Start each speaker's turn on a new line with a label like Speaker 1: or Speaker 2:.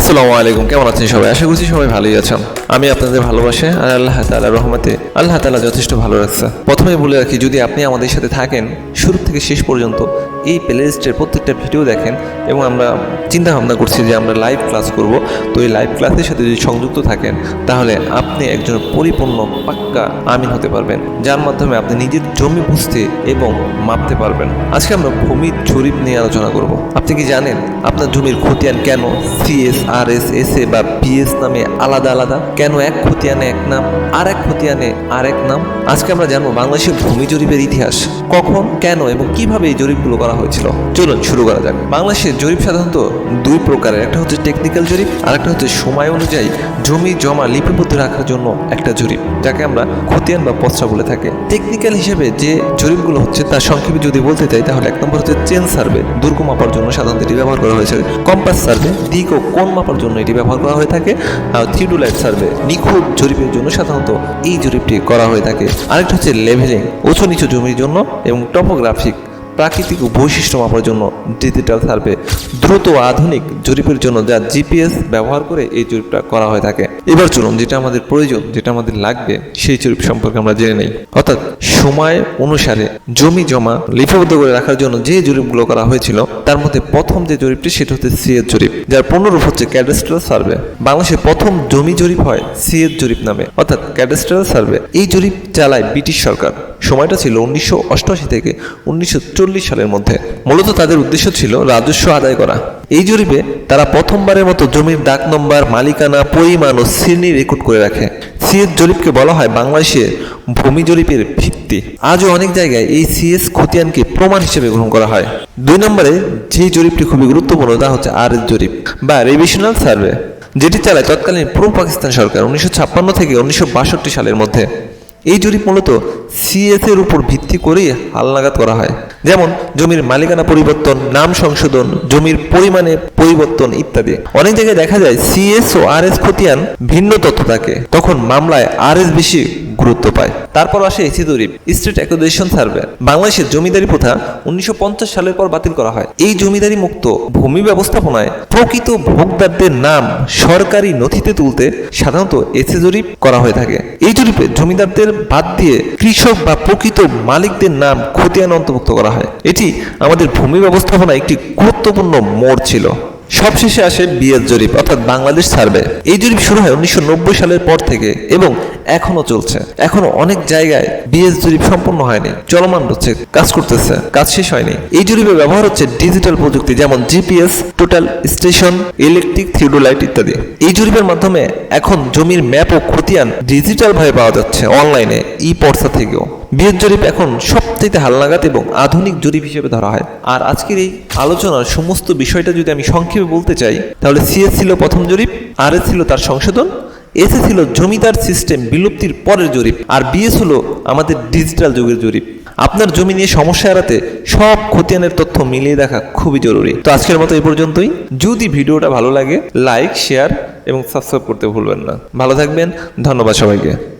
Speaker 1: আসসালামু আলাইকুম, কেমন আছেন সবাই? আশা করছি সবাই ভালোই আছেন। আমি আপনাদের ভালোবাসে আর আল্লাহ তাআলার রহমতে। আল্লাহ তাআলা যথেষ্ট ভালো রাখছে। প্রথমে বলে রাখি, যদি আপনি আমাদের সাথে থাকেন, শুরু থেকে শেষ পর্যন্ত এই প্লে লিস্টের প্রত্যেকটা ভিডিও দেখেন এবং আমরা চিন্তা ভাবনা করছি যে আমরা লাইভ ক্লাস করব। তো এই লাইভ ক্লাসের সাথে যদি সংযুক্ত থাকেন, তাহলে আপনি একজন পরিপূর্ণ পাক্কা আমিন হতে পারবেন, যার মাধ্যমে আপনি নিজের জমি বুঝতে এবং মাপতে পারবেন। আজকে আমরা ভূমির জরিপ নিয়ে আলোচনা করব। আপনি কি জানেন আপনার জমির খতিয়ান কেন CS R S S A বা পিএস নামে আলাদা আলাদা? কেন এক খতিয়ানে এক নাম, আর এক খতিয়ানে আর এক নাম? আজকে আমরা জানব বাংলাদেশের ভূমি জরিপের ইতিহাস। কখন, কেন এবং কীভাবে এই জরিপগুলো করা হয়েছিল। চলুন শুরু করা যাক। বাংলাদেশের জরিপ সাধারণত দুই প্রকারের, একটা হচ্ছে টেকনিক্যাল জরিপ, আর একটা হচ্ছে সময় অনুযায়ী জমি, জমা, লিপিবদ্ধ রাখার জন্য একটা জরিপ, যাকে আমরা খতিয়ান বা পত্রা বলে থাকি। টেকনিক্যাল হিসেবে যে জরিপগুলো হচ্ছে, তার সংক্ষেপে যদি বলতে চাই, তাহলে এক নম্বর হচ্ছে চেন সার্ভে দুর্গ মাপার জন্য সাধারণত এটি ব্যবহার করা হয়েছে। কম্পাস সার্ভে দিক ও কোণ মাপার জন্য এটি ব্যবহার করা হয়ে থাকে। আর থিওডোলাইট সার্ভে নিখুঁত জরিপের জন্য সাধারণত এই জরিপটি করা হয়ে থাকে। আরেকটা হচ্ছে লেভেলিং উঁচু নিচু জমির জন্য এবং টপোগ্রাফিক প্রাকৃতিক বৈশিষ্ট্য মাপার জন্য ডিজিটাল সার্ভে দ্রুত আধুনিক জরিপের জন্য যা জিপিএস ব্যবহার করে এই জরিপটা করা হয়ে থাকে। এবার চলুন যেটা আমাদের প্রয়োজন, যেটা আমাদের লাগবে, সেই জরিপ সম্পর্কে আমরা জেনে নেই। অর্থাৎ সময় অনুসারে জমি জমা লিপিবদ্ধ করে রাখার জন্য যে জরিপগুলো করা হয়েছিল, তার মধ্যে প্রথম যে জরিপটি, সেটা হচ্ছে সিএস জরিপ, যার পূর্ণরূপ হচ্ছে ক্যাডাস্ট্রাল সার্ভে বাংলাদেশের প্রথম জমি জরিপ হয় সিএস জরিপ নামে। অর্থাৎ ক্যাডাস্ট্রাল সার্ভে এই জরিপ চালায় ব্রিটিশ সরকার। সময়টা ছিল উনিশশো অষ্টআশি থেকে উনিশশো চল্লিশ সালের মধ্যে। মূলত তাদের উদ্দেশ্য ছিল রাজস্ব আদায় করা। এই জরিপে তারা প্রথমবারের মতো জমির ডাক নম্বর, মালিকানা, পরিমাণ ও শ্রেণি রেকর্ড করে রাখে। সিএস জরিপকে বলা হয় বাংলাদেশের ভূমি জরিপের ভিত্তি। আজও অনেক জায়গায় এই সিএস খতিয়ানকে প্রমাণ হিসেবে গ্রহণ করা হয়। দুই নম্বরে যে জরিপটি খুবই গুরুত্বপূর্ণ তা হচ্ছে আর জরিপ বা রেভিশনাল সার্ভে, যেটি চালায় তৎকালীন পূর্ব পাকিস্তান সরকার উনিশশো ছাপ্পান্ন থেকে উনিশশো বাষট্টি সালের মধ্যে। এই জরিপ মূলত সিএসের উপর ভিত্তি করেই হালনাগাদ করা হয়। যেমন, জমির মালিকানা পরিবর্তন, নাম সংশোধন, জমির পরিমাণে পরিবর্তন ইত্যাদি। অনেক জায়গায় দেখা যায় সিএস ও আর এস খতিয়ান ভিন্ন তথ্য থাকে। তখন মামলায় আর এস বেশি গুরুত্ব পায়। তারপর আসে এসি জরিপ স্টেট অ্যাকোজিশন সার্ভে। বাংলাদেশের জমিদারি প্রথা উনিশশো পঞ্চাশ সালের পর বাতিল করা হয়। এই জমিদারি মুক্ত ভূমি ব্যবস্থাপনায় প্রকৃত ভোগদারদের নাম সরকারি নথিতে তুলতে সাধারণত এসে জরিপ করা হয়ে থাকে। এই জরিপে জমিদারদের বাদ দিয়ে কৃষক বা প্রকৃত মালিকদের নাম খতিয়ান অন্তর্ভুক্ত করা হয়। এটি আমাদের ভূমি ব্যবস্থাপনায় একটি গুরুত্বপূর্ণ মোড় ছিল। সবশেষে আসে বিএস জরিপ, অর্থাৎ বাংলাদেশ সার্ভে। এই জরিপ শুরু হয় উনিশশো নব্বই সালের পর থেকে এবং এখনও চলছে। এখনও অনেক জায়গায় বিএস জরিপ সম্পূর্ণ হয়নি, চলমান হচ্ছে, কাজ করতেছে, কাজ শেষ হয়নি। এই জরিপে ব্যবহার হচ্ছে ডিজিটাল প্রযুক্তি, যেমন GPS, total station, electric theodolite ইত্যাদি। এই জরিপের মাধ্যমে এখন জমির ম্যাপ ও খতিয়ান ডিজিটাল ভাবে পাওয়া যাচ্ছে, অনলাইনে ই পর্সা থেকেও। বিয়ের জরিপ এখন সবথেকে হালনাগাদ এবং আধুনিক জরিপ হিসেবে ধরা হয়। আর আজকের এই আলোচনার সমস্ত বিষয়টা যদি আমি সংক্ষেপে বলতে চাই, তাহলে সিএস ছিল প্রথম জরিপ আর এস ছিল তার সংশোধন এসে ছিল জমিদার সিস্টেম বিলুপ্তির পরের জরিপ, আর বিএস হলো আমাদের ডিজিটাল যুগের জরিপ। আপনার জমি নিয়ে সমস্যা এড়াতে সব খতিয়ানের তথ্য মিলিয়ে দেখা খুবই জরুরি। তো আজকের মতো এই পর্যন্তই। যদি ভিডিওটা ভালো লাগে, লাইক, শেয়ার এবং সাবস্ক্রাইব করতে ভুলবেন না। ভালো থাকবেন, ধন্যবাদ সবাইকে।